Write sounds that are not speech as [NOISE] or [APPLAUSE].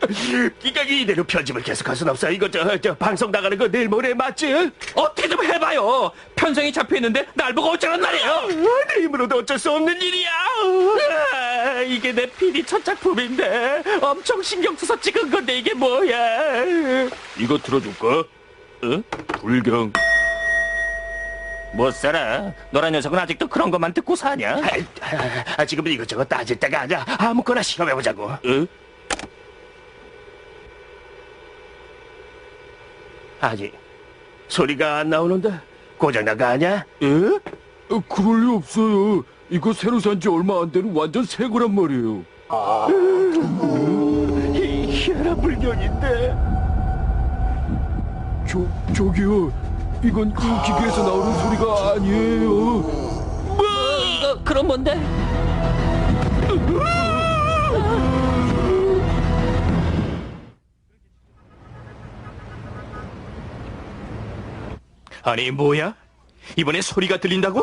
그러니까 이대로 편집을 계속할 순 없어. 이거 저, 저 방송 나가는 거 내일 모레 맞지? 어떻게 좀 해봐요. 편성이 잡혀 있는데 날 보고 어쩌란 말이에요. 아, 내 힘으로도 어쩔 수 없는 일이야. 아, 이게 내 PD 첫 작품인데 엄청 신경 써서 찍은 건데 이게 뭐야? 이거 들어줄까? 어? 불경. 못 살아. 너란 녀석은 아직도 그런 것만 듣고 사냐? 아, 아, 아, 지금은 이것저것 따질 때가 아니야. 아무거나 시험해보자고. 어? 아니, 소리가 안 나오는데 고장난 거 아니야? 에? 어, 그럴 리 없어요. 이거 새로 산 지 얼마 안 되는 완전 새 거란 말이에요. 이 희한한 불경인데. 저, 저기요. 이건 이 기계에서 나오는 소리가 아니에요. 뭐? 그럼 뭔데? [LAUGHS] 아니 뭐야? 이번에 소리가 들린다고?